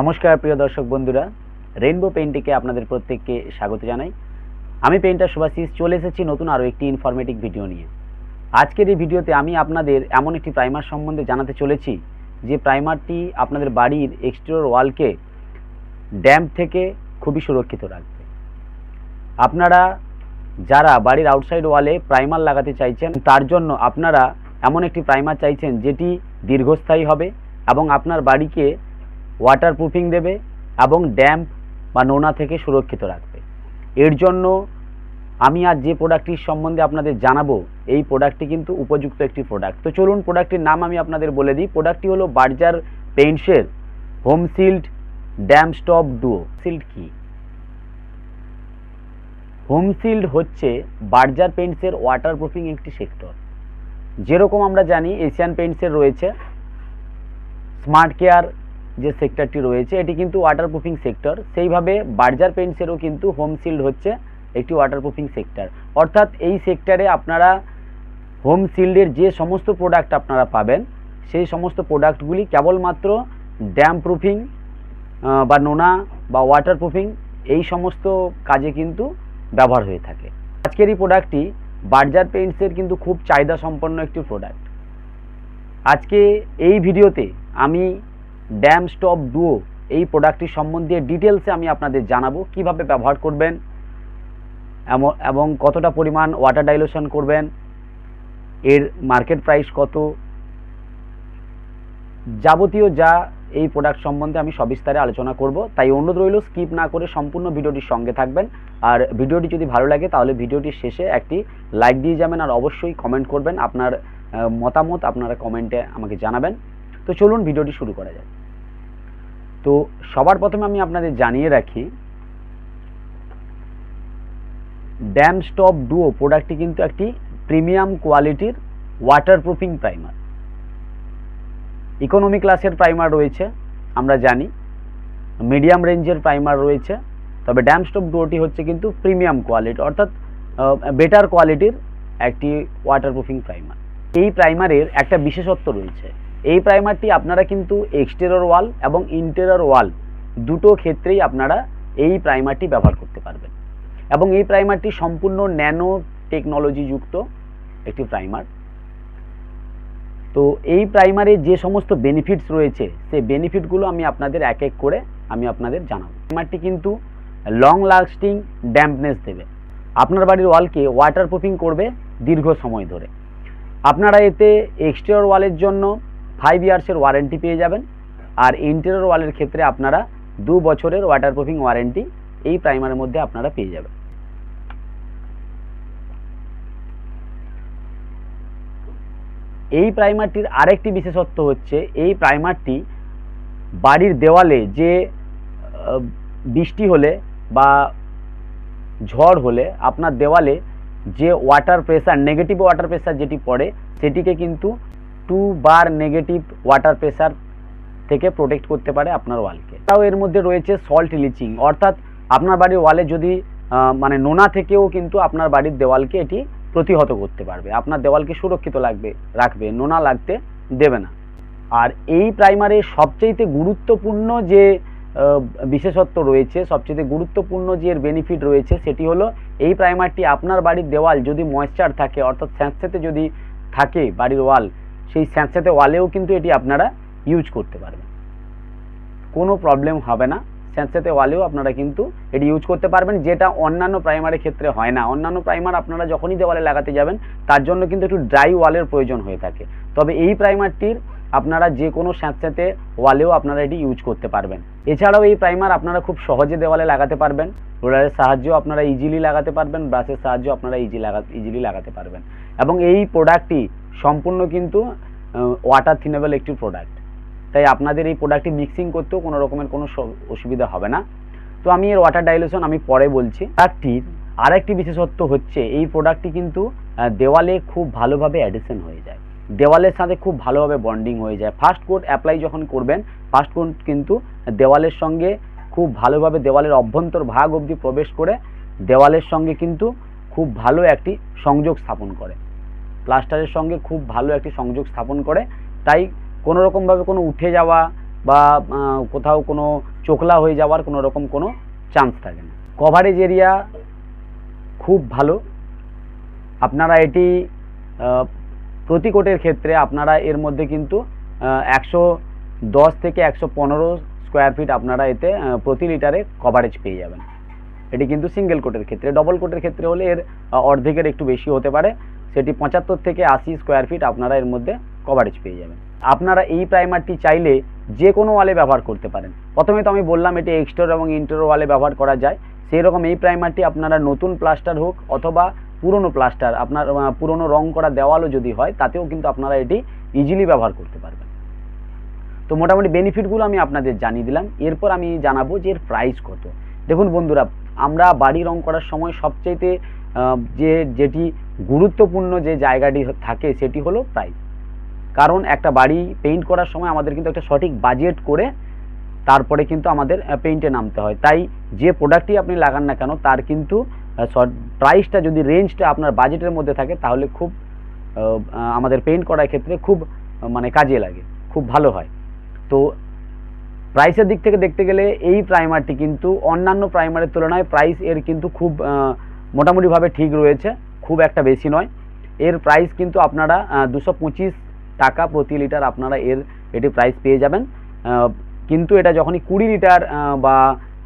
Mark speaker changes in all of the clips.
Speaker 1: নমস্কার, প্রিয় দর্শক বন্ধুরা। রেইনবো পেইন্টিকে আপনাদের প্রত্যেককে স্বাগত জানাই। আমি পেইন্টার সুভাষিস চলে এসেছি নতুন আরও একটি ইনফরমেটিভ ভিডিও নিয়ে। আজকের এই ভিডিওতে আমি আপনাদের এমন একটি প্রাইমার সম্বন্ধে জানাতে চলেছি, যে প্রাইমারটি আপনাদের বাড়ির এক্সটেরিয়র ওয়ালকে ড্যাম্প থেকে খুবই সুরক্ষিত রাখবে। আপনারা যারা বাড়ির আউটসাইড ওয়ালে প্রাইমার লাগাতে চাইছেন, তার জন্য আপনারা এমন একটি প্রাইমার চাইছেন, যেটি দীর্ঘস্থায়ী হবে এবং আপনার বাড়িকে ওয়াটারপ্রুফিং দেবে এবং ড্যাম্প বা নোনা থেকে সুরক্ষিত রাখবে। এর জন্য আমি আজ যে প্রোডাক্টটির সম্বন্ধে আপনাদের জানাব, এই প্রোডাক্টটি কিন্তু উপযুক্ত একটি প্রোডাক্ট তো চলুন প্রোডাক্টটির নাম আমি আপনাদের বলে দিই। প্রোডাক্টটি হলো Berger পেইন্টসের home shield damp stop duo shield কি? হোম সিল্ড হচ্ছে বার্জার পেইন্টসের ওয়াটারপ্রুফিং একটি সেক্টর যেরকম আমরা জানি এশিয়ান পেইন্টসের রয়েছে। স্মার্ট কেয়ার যে সেক্টরটি রয়েছে, এটি কিন্তু ওয়াটারপ্রুফিং সেক্টর সেইভাবে বার্জার পেইন্টসেরও কিন্তু হোম সিল্ড হচ্ছে একটি ওয়াটারপ্রুফিং সেক্টর অর্থাৎ এই সেক্টরে আপনারা হোম সিল্ডের যে সমস্ত প্রোডাক্ট আপনারা পাবেন, সেই সমস্ত প্রোডাক্টগুলি কেবলমাত্র ড্যাম প্রুফিং বা নোনা বা ওয়াটারপ্রুফিং এই সমস্ত কাজে কিন্তু ব্যবহার হয়ে থাকে। আজকের এই প্রোডাক্টটি বার্জার পেইন্টসের কিন্তু খুব চাহিদা সম্পন্ন একটি প্রোডাক্ট আজকে এই ভিডিওতে আমি ড্যাম স্টপ ডুও এই প্রোডাক্টটি সম্বন্ধে ডিটেলসে আমি আপনাদের জানাব, কীভাবে ব্যবহার করবেন এবং কতটা পরিমাণ ওয়াটার ডাইলুশন করবেন, এর মার্কেট প্রাইস কত, যাবতীয় যা এই প্রোডাক্ট সম্বন্ধে আমি সবিস্তারে আলোচনা করব। তাই অনুরোধ রইল স্কিপ না করে সম্পূর্ণ ভিডিওটির সঙ্গে থাকবেন। আর ভিডিওটি যদি ভালো লাগে, তাহলে ভিডিওটির শেষে একটি লাইক দিয়ে যাবেন, আর অবশ্যই কমেন্ট করবেন। আপনার মতামত আপনারা কমেন্টে আমাকে জানাবেন। তো চলুন ভিডিওটি শুরু করা যায় তো সবার প্রথমে আমি আপনাদের জানিয়ে রাখি ড্যাম স্টপ ডুও প্রোডাক্টটি কিন্তু একটি প্রিমিয়াম কোয়ালিটির ওয়াটারপ্রুফিং প্রাইমার ইকোনমি ক্লাসের প্রাইমার রয়েছে, আমরা জানি। মিডিয়াম রেঞ্জের প্রাইমার রয়েছে, তবে ড্যাম স্টপ ডুওটি হচ্ছে কিন্তু প্রিমিয়াম কোয়ালিটি অর্থাৎ বেটার কোয়ালিটির একটি ওয়াটারপ্রুফিং প্রাইমার এই প্রাইমারের একটা বিশেষত্ব রয়েছে এই প্রাইমারটি আপনারা কিন্তু এক্সটেরিয়র ওয়াল এবং ইন্টেরিয়র ওয়াল দুটো ক্ষেত্রেই আপনারা এই প্রাইমারটি ব্যবহার করতে পারবেন। এবং এই প্রাইমারটি সম্পূর্ণ ন্যানো টেকনোলজি যুক্ত একটি প্রাইমার তো এই প্রাইমারে যে সমস্ত বেনিফিটস রয়েছে, সেই বেনিফিটগুলো আমি আপনাদের এক এক করে আমি আপনাদের জানাব। প্রাইমারটি কিন্তু লং লাস্টিং ড্যাম্পনেস দেবে। আপনার বাড়ির ওয়ালকে ওয়াটার প্রুফিং করবে দীর্ঘ সময় ধরে। আপনারা এতে এক্সটেরিয়র ওয়ালের জন্য ফাইভ ইয়ার্সের ওয়ারেন্টি পেয়ে যাবেন। আর ইন্টেরিয়র ওয়ালের ক্ষেত্রে আপনারা দু বছরের ওয়াটারপ্রুফিং ওয়ারেন্টি এই প্রাইমারের মধ্যে আপনারা পেয়ে যাবেন। এই প্রাইমারটির আরেকটি বিশেষত্ব হচ্ছে, এই প্রাইমারটি বাড়ির দেওয়ালে যে বৃষ্টি হলে বা ঝড় হলে আপনার দেওয়ালে যে water pressure negative water pressure যেটি পড়ে, সেটিকে কিন্তু two bar negative water pressure থেকে প্রোটেক্ট করতে পারে আপনার ওয়ালকে তাও এর মধ্যে রয়েছে সল্ট লিচিং অর্থাৎ আপনার বাড়ির ওয়ালে যদি মানে নোনা থেকেও কিন্তু আপনার বাড়ির দেওয়ালকে এটি প্রতিহত করতে পারবে। আপনার দেওয়ালকে সুরক্ষিত লাগবে, রাখবে, নোনা লাগতে দেবে না। আর এই প্রাইমারে সবচেয়ে গুরুত্বপূর্ণ যে বিশেষত্ব রয়েছে সবচেয়ে গুরুত্বপূর্ণ যে এর বেনিফিট রয়েছে, সেটি হলো এই প্রাইমারটি আপনার বাড়ির দেওয়াল যদি ময়েশ্চার থাকে, অর্থাৎ স্যাঁতস্যাঁতে যদি থাকে বাড়ির ওয়াল সেই স্যাঁতস্যাঁতে ওয়ালেও কিন্তু এটি আপনারা ইউজ করতে পারবেন। কোনো প্রবলেম হবে না। স্যাঁতস্যাঁতে ওয়ালেও আপনারা কিন্তু এটি ইউজ করতে পারবেন। যেটা অন্যান্য প্রাইমারের ক্ষেত্রে হয় না। অন্যান্য প্রাইমার আপনারা যখনই দেওয়ালে লাগাতে যাবেন, তার জন্য কিন্তু একটু ড্রাই ওয়ালের প্রয়োজন হয়ে থাকে। তবে এই প্রাইমারটির আপনারা যে কোনো স্যাঁতস্যাঁতে ওয়ালেও আপনারা এটি ইউজ করতে পারবেন। এছাড়াও এই প্রাইমার আপনারা খুব সহজে দেওয়ালে লাগাতে পারবেন। রোলারের সাহায্যেও আপনারা ইজিলি লাগাতে পারবেন, ব্রাশের সাহায্যেও আপনারা ইজি লাগা ইজিলি লাগাতে পারবেন। এবং এই প্রোডাক্টটি সম্পূর্ণ কিন্তু ওয়াটার থিনেবল একটি প্রোডাক্ট তাই আপনাদের এই প্রোডাক্টটি মিক্সিং করতেও কোনো রকমের কোনো অসুবিধা হবে না। তো আমি এর ওয়াটার ডাইলেশন আমি পরে বলছি। প্রোডাক্টটির আরেকটি বিশেষত্ব হচ্ছে, এই প্রোডাক্টটি কিন্তু দেওয়ালে খুব ভালোভাবে অ্যাডিশন হয়ে যায়। দেওয়ালের সাথে খুব ভালোভাবে বন্ডিং হয়ে যায়। ফার্স্ট কোট অ্যাপ্লাই যখন করবেন ফার্স্ট কোট কিন্তু দেওয়ালের সঙ্গে খুব ভালোভাবে দেওয়ালের অভ্যন্তর ভাগ অবধি প্রবেশ করে দেওয়ালের সঙ্গে কিন্তু খুব ভালো একটি সংযোগ স্থাপন করে। প্লাস্টারের সঙ্গে খুব ভালো একটি সংযোগ স্থাপন করে। তাই কোনো রকমভাবে কোনো উঠে যাওয়া বা কোথাও কোনো চোখলা হয়ে যাওয়ার কোনো রকম কোনো চান্স থাকে না। কভারেজ এরিয়া খুব ভালো। আপনারা এটি প্রতি কোটের ক্ষেত্রে আপনারা এর মধ্যে কিন্তু একশো দশ থেকে একশো পনেরো স্কোয়ার ফিট আপনারা এতে প্রতি লিটারে কভারেজ পেয়ে যাবেন। এটি কিন্তু সিঙ্গেল কোটের ক্ষেত্রে। ডবল কোটের ক্ষেত্রে হলে এর অর্ধেকের একটু বেশি হতে পারে। সেটি পঁচাত্তর থেকে আশি স্কোয়ার ফিট আপনারা এর মধ্যে কভারেজ পেয়ে যাবেন। আপনারা এই প্রাইমারটি চাইলে যে কোনো ওয়ালে ব্যবহার করতে পারেন। প্রথমে তো আমি বললাম এটি এক্সটোর এবং ইন্টোর ওয়ালে ব্যবহার করা যায়। সেই রকম এই প্রাইমারটি আপনারা নতুন প্লাস্টার হোক অথবা পুরনো প্লাস্টার, আপনার পুরনো রং করা দেওয়ালও যদি হয়, তাতেও কিন্তু আপনারা এটি ইজিলি ব্যবহার করতে পারবেন। তো মোটামুটি বেনিফিটগুলো আমি আপনাদের জানিয়ে দিলাম। এরপর আমি জানাব যে এর প্রাইস কত। দেখুন বন্ধুরা, আমরা বাড়ি রং করার সময় সবচাইতে যে, যেটি গুরুত্বপূর্ণ যে জায়গাটি থাকে, সেটি হলো প্রাইস কারণ একটা বাড়ি পেইন্ট করার সময় আমাদের কিন্তু একটা সঠিক বাজেট করে তারপরে কিন্তু আমাদের পেইন্টে নামতে হয়। তাই যে প্রোডাক্টটি আপনি লাগান না কেন, তার কিন্তু প্রাইসটা যদি রেঞ্জটা আপনার বাজেটের মধ্যে থাকে, তাহলে খুব আমাদের পেইন্ট করার ক্ষেত্রে খুব মানে কাজে লাগে, খুব ভালো হয়। তো প্রাইসের দিক থেকে দেখতে গেলে এই প্রাইমারটি কিন্তু অন্যান্য প্রাইমারের তুলনায় প্রাইস এর কিন্তু খুব মোটামুটিভাবে ঠিক রয়েছে, খুব একটা বেশি নয়। এর প্রাইস কিন্তু আপনারা দুশো টাকা প্রতি লিটার আপনারা এর, এটি প্রাইস পেয়ে যাবেন। কিন্তু এটা যখনই কুড়ি লিটার বা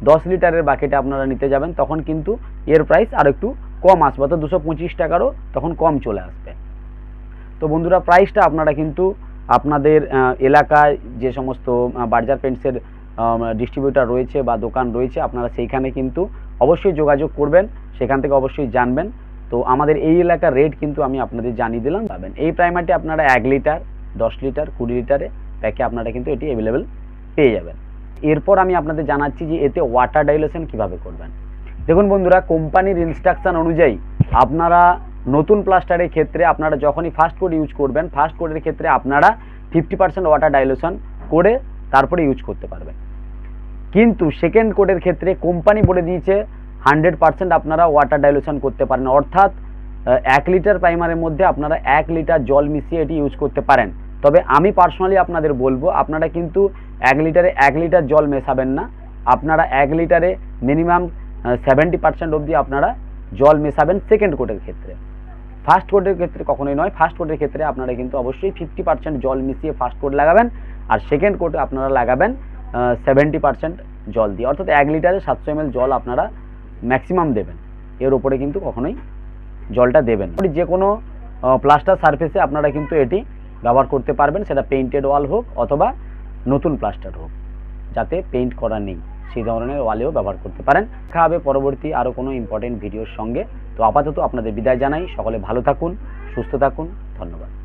Speaker 1: দশ লিটারের বাকেটে আপনারা নিতে যাবেন, তখন কিন্তু এর প্রাইস আর একটু কম আসবে, অর্থাৎ দুশো পঁচিশ টাকারও তখন কম চলে আসবে। তো বন্ধুরা প্রাইসটা আপনারা কিন্তু আপনাদের এলাকায় যে সমস্ত বার্জার পেন্টসের ডিস্ট্রিবিউটার রয়েছে বা দোকান রয়েছে, আপনারা সেইখানে কিন্তু অবশ্যই যোগাযোগ করবেন, সেখান থেকে অবশ্যই জানবেন। তো আমাদের এই এলাকার রেট কিন্তু আমি আপনাদের জানিয়ে দিলাম, পাবেন। এই প্রাইমারটি আপনারা এক লিটার, দশ লিটার, কুড়ি লিটারে প্যাকে আপনারা কিন্তু এটি অ্যাভেলেবেল পেয়ে যাবেন। এরপর আমি আপনাদের জানাচ্ছি যে এতে ওয়াটার ডাইলেশন কীভাবে করবেন। দেখুন বন্ধুরা কোম্পানির ইনস্ট্রাকশন অনুযায়ী আপনারা নতুন প্লাস্টারের ক্ষেত্রে আপনারা যখনই ফার্স্ট কোড ইউজ করবেন ফার্স্ট কোডের ক্ষেত্রে আপনারা ফিফটি পার্সেন্ট ওয়াটার ডাইলেশন করে তারপরে ইউজ করতে পারবেন। কিন্তু সেকেন্ড কোডের ক্ষেত্রে কোম্পানি বলে দিয়েছে হান্ড্রেড পার্সেন্ট আপনারা ওয়াটার ডাইলুশন করতে পারেন। অর্থাৎ এক লিটার প্রাইমারের মধ্যে আপনারা এক লিটার জল মিশিয়ে এটি ইউজ করতে পারেন। তবে আমি পার্সোনালি আপনাদের বলব, আপনারা কিন্তু এক লিটারে এক লিটার জল মেশাবেন না। আপনারা এক লিটারে মিনিমাম সেভেন্টি পার্সেন্ট অবধি আপনারা জল মেশাবেন সেকেন্ড কোটের ক্ষেত্রে। ফার্স্ট কোটের ক্ষেত্রে কখনোই নয় ফার্স্ট কোটের ক্ষেত্রে আপনারা কিন্তু অবশ্যই ফিফটি পার্সেন্ট জল মিশিয়ে ফার্স্ট কোট লাগাবেন আর সেকেন্ড কোটে আপনারা লাগাবেন সেভেন্টি পার্সেন্ট জল দিয়ে। অর্থাৎ এক লিটারে সাতশো এমএল জল আপনারা ম্যাক্সিমাম দেবেন। এর উপরে কিন্তু কখনোই জলটা দেবেন। যে কোনো প্লাস্টার সারফেসে আপনারা কিন্তু এটি ব্যবহার করতে পারবেন, সেটা পেইন্টেড ওয়াল হোক অথবা নতুন প্লাস্টার হোক, যাতে পেইন্ট করা নেই। সেই ধরনের ওয়ালেও ব্যবহার করতে পারেন। দেখা হবে পরবর্তী আরও কোনো ইম্পর্টেন্ট ভিডিওর সঙ্গে। তো আপাতত আপনাদের বিদায় জানাই। সকলে ভালো থাকুন, সুস্থ থাকুন। ধন্যবাদ।